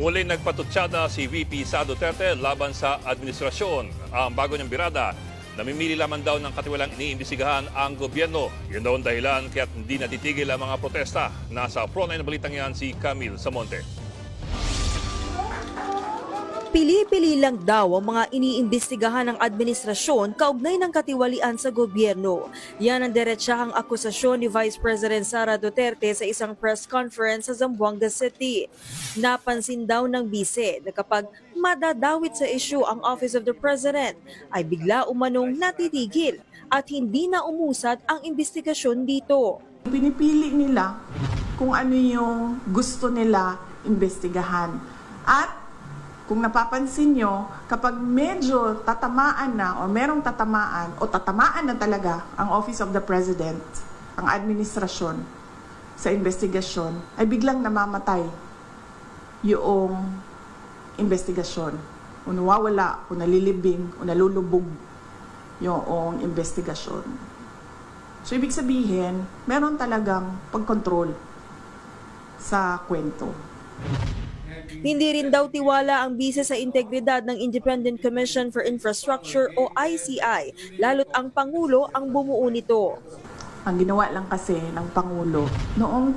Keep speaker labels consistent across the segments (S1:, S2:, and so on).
S1: Muli nagpatutsada si VP Sa Duterte laban sa administrasyon. Ang bago niyang birada, namimili lamang daw ng katiwalang iniimbestigahan ang gobyerno. Yun daw ang dahilan kaya't hindi natitigil ang mga protesta. Nasa frontline na balitang yan si Camille Samonte.
S2: Pili-pili lang daw ang mga iniimbestigahan ng administrasyon kaugnay ng katiwalian sa gobyerno. Yan ang diretsahang akusasyon ni Vice President Sara Duterte sa isang press conference sa Zamboanga City. Napansin daw ng bise na kapag madadawit sa issue ang Office of the President ay bigla umanong natitigil at hindi na umusad ang investigasyon dito.
S3: Pinipili nila kung ano yung gusto nila imbestigahan. At kung napapansin nyo, kapag medyo tatamaan na o merong tatamaan o tatamaan na talaga ang Office of the President, ang administrasyon sa investigasyon, ay biglang namamatay yung investigasyon. O nawawala, o nalilibing, o nalulubog yung investigasyon. So, ibig sabihin, meron talagang pagkontrol sa kwento.
S2: Hindi rin daw tiwala ang bise sa integridad ng Independent Commission for Infrastructure o ICI, lalo't ang Pangulo ang bumuo nito.
S3: Ang ginawa lang kasi ng Pangulo, noong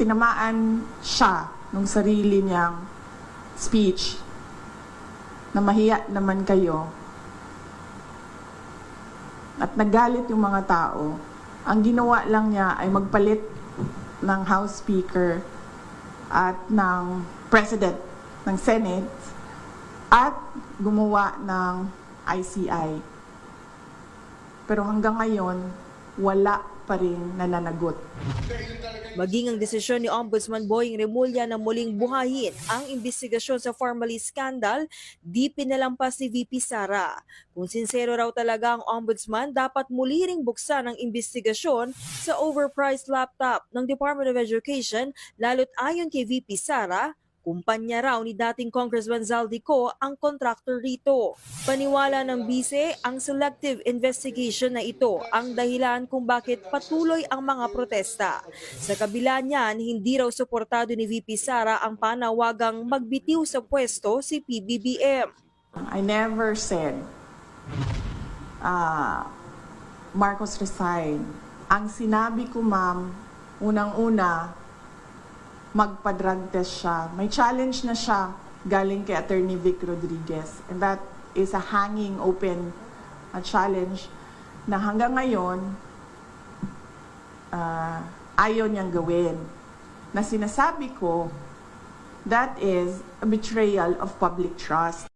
S3: tinamaan siya nung sarili niyang speech, na mahiya naman kayo, at nagalit yung mga tao, ang ginawa lang niya ay magpalit ng House Speaker at ng President ng Senate at gumawa ng ICI. Pero hanggang ngayon, wala pa rin nananagot.
S2: Maging ang desisyon ni Ombudsman Boying Remulla na muling buhayin ang investigasyon sa Formally scandal, di pinalampas ni VP Sara. Kung sincero raw talaga ang Ombudsman, dapat muli ring buksan ang investigasyon sa overpriced laptop ng Department of Education, lalo't ayon kay VP Sara, Kumpanya raw ni dating Congressman Zaldico ang kontraktor rito. Paniwala ng bise, ang selective investigation na ito ang dahilan kung bakit patuloy ang mga protesta. Sa kabila niyan, hindi raw suportado ni VP Sara ang panawagang magbitiw sa pwesto si PBBM.
S3: I never said, ah, Marcos resign. Ang sinabi ko, ma'am, unang-una, magpa-drug test siya. May challenge na siya galing kay Attorney Vic Rodriguez. And that is a hanging open uh, challenge na hanggang ngayon, ah, ayaw niyang gawin. Na sinasabi ko, that is a betrayal of public trust.